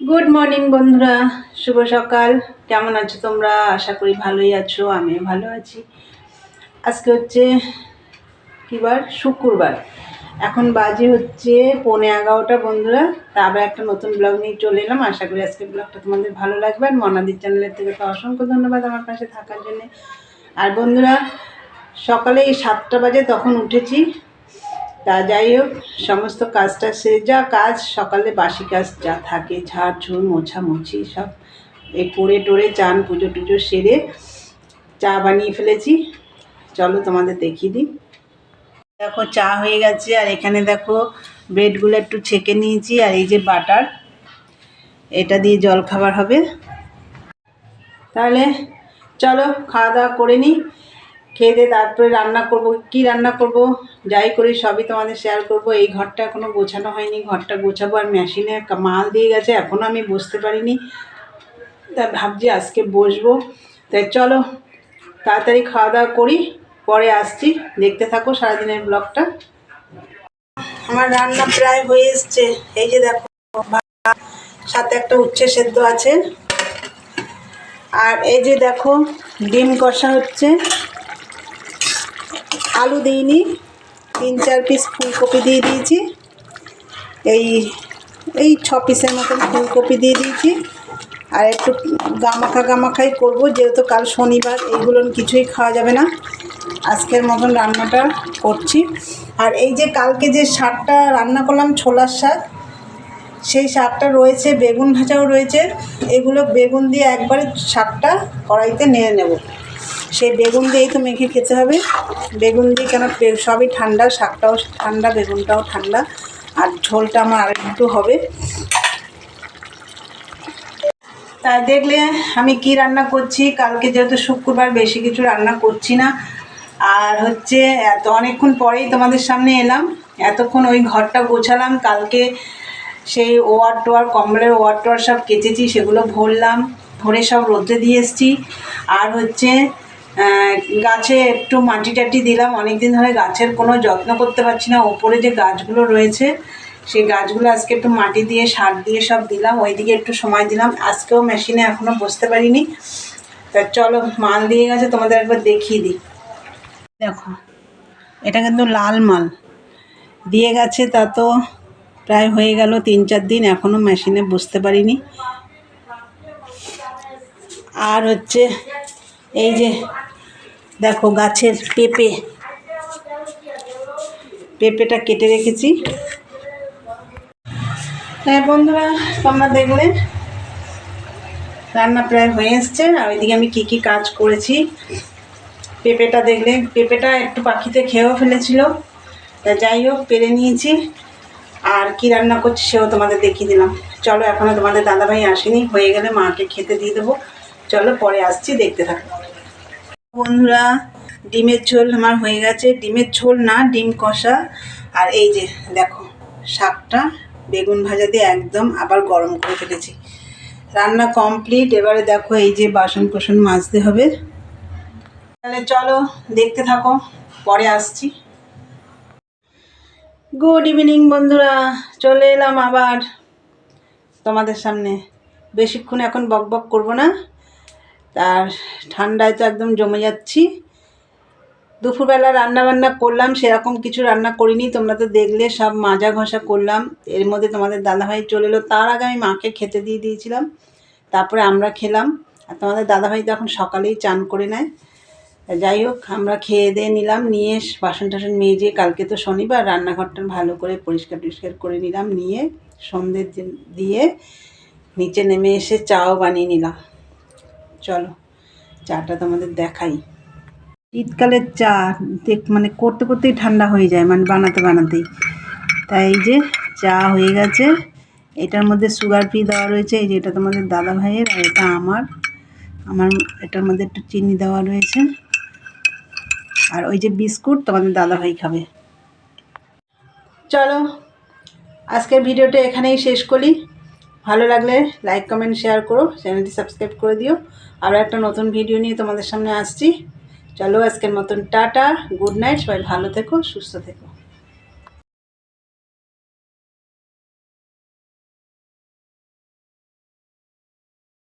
Good morning বন্ধুরা। শুভ সকাল। কেমন আছো তোমরা? আশা করি ভালোই আছো, আমিও ভালো আছি। আজকে হচ্ছে কী বার? শুক্রবার। এখন বাজে হচ্ছে পৌনে এগারোটা, বন্ধুরা। তা আবার একটা নতুন ব্লগ নিয়ে চলে এলাম। আশা করি আজকের ব্লগটা তোমাদের ভালো লাগবে। আর মনাদির চ্যানেলের থেকে তো অসংখ্য ধন্যবাদ আমার পাশে থাকার জন্য। আর বন্ধুরা, সকালে এই সাতটা বাজে তখন উঠেছি। তা যাই হোক, সমস্ত কাজটা সে যা কাজ, সকালে বাসি কাজ যা থাকে, ঝাড় ঝুড়, মোছামুছি সব এই পড়ে টোরে চান, পুজো টুজো সেরে চা বানিয়ে ফেলেছি। চলো তোমাদের দেখিয়ে দিই। দেখো, চা হয়ে গেছে, আর এখানে দেখো, ব্রেডগুলো একটু ছেঁকে নিয়েছি, আর এই যে বাটার, এটা দিয়ে জল খাবার হবে। তাহলে চলো, খাওয়া দাওয়া করে নিই। খেয়ে দিয়ে তারপরে রান্না করব। কি রান্না করব? যাই করি, সবই তোমাদের শেয়ার করব। এই ঘরটা এখনও গোছানো হয়নি। ঘরটা গোছাবো আর মেশিনে মাল দিয়ে গেছে। এখনও আমি বসতে পারিনি। তা ভাবছি আজকে বসবো। তাই চলো, তাড়াতাড়ি খাওয়া দাওয়া করি, পরে আসছি। দেখতে থাকো সারাদিনের ব্লগটা আমার রান্না প্রায় হয়ে এসছে। এই যে দেখো সাথে একটা উচ্ছে সেদ্ধ আছে। আর এই যে দেখো, ডিম কষা হচ্ছে। আলু দিইনি, তিন চার পিস ফুলকপি দিয়ে দিয়েছি। এই এই ছ পিসের মতন ফুলকপি দিয়ে দিয়েছি। আর একটু গামাখা গামাখাই করব, যেহেতু কাল শনিবার, এইগুলো কিছুই খাওয়া যাবে না। আজকের মতন রান্নাটা করছি। আর এই যে কালকে যে শাকটা রান্না করলাম, ছোলার শাক, সেই শাকটা রয়েছে, বেগুন ভাজাও রয়েছে। এগুলো বেগুন দিয়ে একবারে শাকটা কড়াইতে নেড়ে নেব। সেই বেগুন দিয়েই তো মেখে খেতে হবে। বেগুন দিয়ে কেন সবই ঠান্ডা, শাকটাও ঠান্ডা, বেগুনটাও ঠান্ডা, আর ঝোলটা আমার আর একটু হবে। তাই দেখলে আমি কি রান্না করছি? কালকে যেহেতু শুক্রবার বেশি কিছু রান্না করছি না। আর হচ্ছে, এত অনেকক্ষণ পরেই তোমাদের সামনে এলাম। এতক্ষণ ওই ঘরটা গোছালাম। কালকে সেই ওয়ার টোয়ার, কম্বলের ওয়ার টোয়ার সব কেচেছি, সেগুলো ভরলাম। ভরে সব রোদ্রে দিয়ে এসছি। আর হচ্ছে গাছে একটু মাটি টাটি দিলাম। অনেক দিন ধরে গাছের কোনো যত্ন করতে পারছি না। ওপরে যে গাছগুলো রয়েছে, সেই গাছগুলো আজকে একটু মাটি দিয়ে, সার দিয়ে সব দিলাম। ওইদিকে একটু সময় দিলাম। আজকেও মেশিনে এখনও বসতে পারিনি। তা চলো, মাল দিয়ে গেছে, তোমাদের একবার দেখিয়ে দিই। দেখো, এটা কিন্তু লাল মাল। দিয়ে গেছে, তা তো প্রায় হয়ে গেল তিন চার দিন। এখনও মেশিনে বসতে পারিনি। আর হচ্ছে, এই যে দেখো গাছের পেঁপে। পেঁপেটা কেটে রেখেছি। হ্যাঁ বন্ধুরা, তোমরা দেখলে? রান্না প্রায় হয়ে এসছে, আর ওইদিকে আমি কী কী কাজ করেছি। পেঁপেটা দেখলে, পেঁপেটা একটু পাখিতে খেয়েও ফেলেছিল। তা যাই হোক, পেরে নিয়েছি। আর কি রান্না করছি সেও তোমাদের দেখিয়ে দিলাম। চলো এখনও তোমাদের দাদাভাই আসেনি, হয়ে গেলে মাকে খেতে দিয়ে দেবো। চলো, পরে আসছি, দেখতে থাকো। বন্ধুরা, ডিমের ঝোল আমার হয়ে গেছে। ডিমের ঝোল না, ডিম কষা। আর এই যে, দেখো, শাকটা বেগুন ভাজা দিয়ে একদম আবার গরম করে ফেলেছি। রান্না কমপ্লিট। এবারে দেখো এই যে বাসন কোসন মাজতে হবে। তাহলে চলো, দেখতে থাকো। পরে আসছি। গুড ইভিনিং বন্ধুরা। চলে এলাম আবার তোমাদের সামনে। বেশিক্ষণ এখন বক বক করব না। তার ঠান্ডায় তো একদম জমে যাচ্ছি। দুপুরবেলা রান্না বান্না করলাম, সেরকম কিছু রান্না করিনি। তোমরা তো দেখলে, সব মাজা ঘষা করলাম। এর মধ্যে তোমাদের দাদাভাই চলে এলো। তার আগে আমি মাকে খেতে দিয়ে দিয়েছিলাম। তারপরে আমরা খেলাম। আর তোমাদের দাদাভাই তো এখন সকালেই চান করে নেয়। যাই হোক, আমরা খেয়ে দিয়ে নিলাম। নিয়ে বাসন টাসন মেজে কালকে তো শনিবার, রান্নাঘরটা ভালো করে পরিষ্কার টরিষ্কার করে নিলাম। নিয়ে সন্ধ্যে দিয়ে নিচে নেমে এসে চাও বানিয়ে নিলাম। চলো, চাটা তোমাদের দেখাই। শীতকালের চা দেখ মানে করতে করতেই ঠান্ডা হয়ে যায় মানে বানাতে বানাতেই। তাই যে চা হয়ে গেছে, এটার মধ্যে সুগার ফ্রি দেওয়া রয়েছে, এই যে এটা তোমাদের দাদা ভাইয়ের আর এটা আমার। আমার, এটার মধ্যে একটু চিনি দেওয়া রয়েছে। আর ওই যে বিস্কুট তোমাদের দাদা ভাই খাবে। চলো, আজকের ভিডিওটা এখানেই শেষ করি। ভালো লাগলে লাইক কমেন্ট শেয়ার করো চ্যানেলটি সাবস্ক্রাইব করে দিও। আরও একটা নতুন ভিডিও নিয়ে তোমাদের সামনে আসছি। চলো আজকের মতন টাটা গুড নাইট সবাই ভালো থেকো, সুস্থ থেকো।